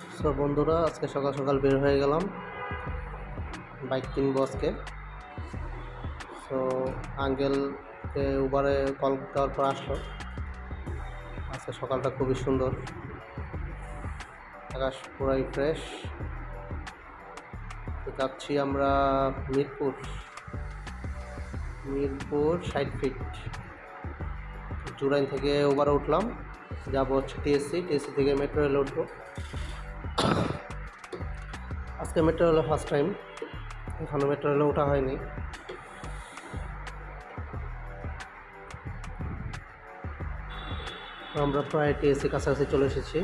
So বন্ধুরা, আজকে সকাল সকাল বের হয়ে গেলাম বাইক কিনবো আজকে। সো আঙ্কেলকে উবারে কল দেওয়ার পর আসলো। আজকে সকালটা খুবই সুন্দর। আকাশ পুরাই ফ্রেশ তো যাচ্ছি আমরা মিরপুর। মিরপুর ষাট ফিট জুরাইন থেকে ওভারে উঠলাম। যাব হচ্ছে টিএসসি টিএসসি থেকে মেট্রো রেলে উঠবো। আজকে মেট্রো হলো ফার্স্ট টাইম এখনও মেট্রো ওঠা হয়নি। আমরা প্রায় টিএসসি কাছাকাছি চলে এসেছি।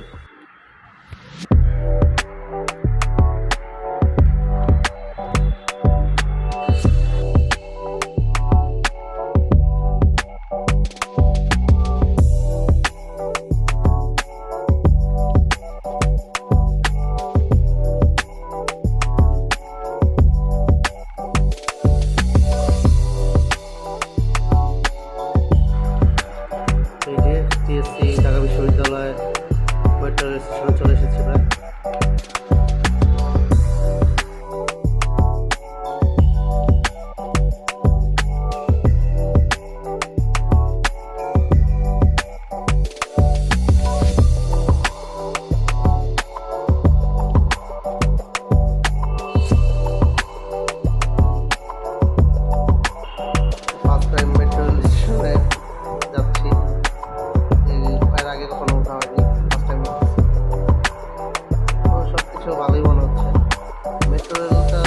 মেট্রো রেলটা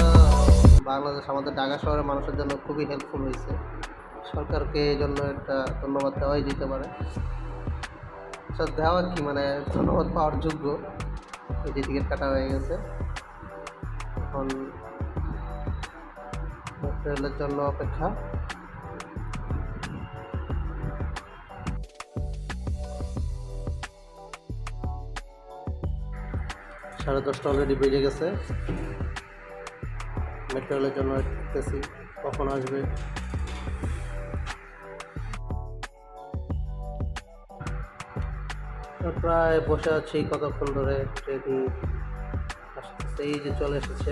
বাংলাদেশ, আমাদের ঢাকা শহরের মানুষের জন্য খুবই হেল্পফুল হয়েছে। সরকারকে এই জন্য একটা ধন্যবাদ দেওয়াই যেতে পারে। আচ্ছা দেওয়া কি? মানে ধন্যবাদ পাওয়ার যোগ্য। এই যে টিকিট কাটা হয়ে গেছে। এখন মেট্রো রেলের জন্য অপেক্ষা। সাড়ে দশটা অলরেডি বেজে গেছে। মেট্রো জন্য দেখতেছি, কখন আসবে। প্রায় বসে আছি কতক্ষণ ধরে ট্রেন এই যে চলে এসেছে।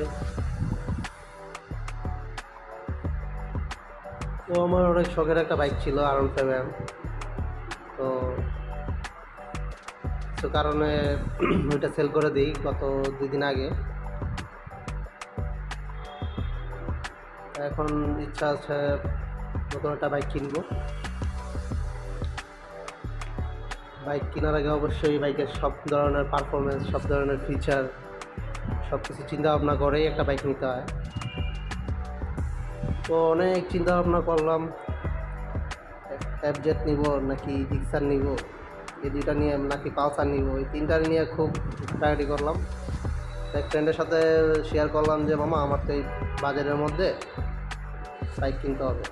তো আমার অনেক শখের একটা বাইক ছিল আর এম তো কিছু কারণে ওইটা সেল করে দিই গত দুদিন আগে। এখন ইচ্ছা আছে নতুন একটা বাইক কিনবো। বাইক কেনার আগে অবশ্যই বাইকের সব ধরনের পারফরমেন্স সব ধরনের ফিচার সব কিছু চিন্তা ভাবনা করেই একটা বাইক নিতে হয়। তো অনেক চিন্তা ভাবনা করলাম অ্যাপজেট নিব নাকি জিক্সার নিব? এই দুইটা নিয়ে নাকি পালসার নিব? এই তিনটা নিয়ে খুব প্রায়োরিটি করলাম। এক ফ্রেন্ডের সাথে শেয়ার করলাম যে, মামা, আমার তো এই বাজারের মধ্যে বাইক কিনতে হবে।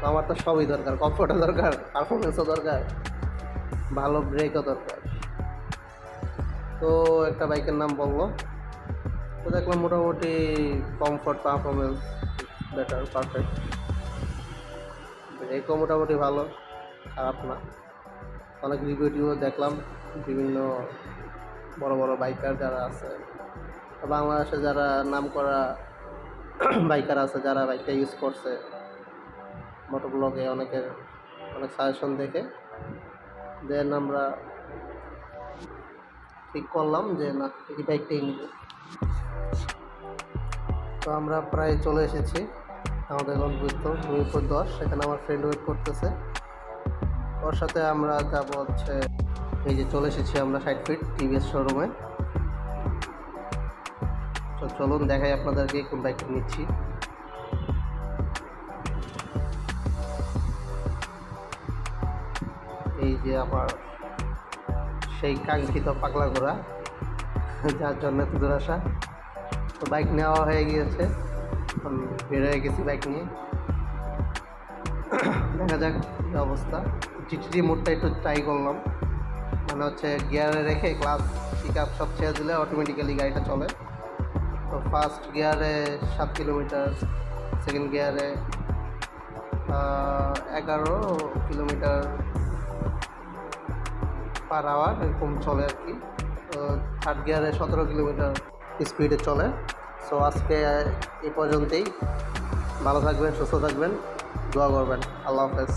তো আমার তো সবই দরকার কমফোর্টও দরকার পারফরমেন্সও দরকার, ভালো ব্রেকও দরকার। তো একটা বাইকের নাম বলল। তো দেখলাম মোটামুটি কমফোর্ট পারফরমেন্স বেটার পারফেক্ট ব্রেকও মোটামুটি ভালো, খারাপ না। অনেক রিভিউ দেখলাম, বিভিন্ন বড় বড় বাইকার যারা আছে বাংলাদেশে যারা নাম করা বাইকার আছে যারা বাইকটা ইউজ করছে মোটো ব্লগে অনেকের অনেক সাজেশন দেখে। দেন আমরা ঠিক করলাম যে, না, এই বাইকটাই নিব। তো আমরা প্রায় চলে এসেছি আমাদের গন্তব্য দশ। সেখানে আমার ফ্রেন্ড ওয়েট করতেছে। ওর সাথে আমরা যাব হচ্ছে এই যে চলে এসেছি আমরা ষাট ফিট টিভিএস শোরুমে। তো চলুন দেখাই আপনাদেরকে কোন বাইকটা নিচ্ছি। এই যে আমার সেই কাঙ্ক্ষিত পাগলা ঘোড়া, যার জন্য এত দূর আসা। তো বাইক নেওয়া হয়ে গিয়েছে, এখন বের হয়ে গেছি বাইক নিয়ে। দেখা যাক অবস্থা। টিটি মোডটা একটু ট্রাই করলাম। মানে হচ্ছে গিয়ারে রেখে ক্লাস পিক আপ সব ছেড়ে দিলে অটোমেটিক্যালি গাড়িটা চলে। তো ফার্স্ট গিয়ারে সাত কিলোমিটার সেকেন্ড গিয়ারে এগারো কিলোমিটার পার আওয়ার এরকম চলে আর কি। তো থার্ড গিয়ারে সতেরো কিলোমিটার স্পিডে চলে। সো আজকে এ পর্যন্তই। ভালো থাকবেন, সুস্থ থাকবেন। দোয়া করবেন। আল্লাহ হাফেজ।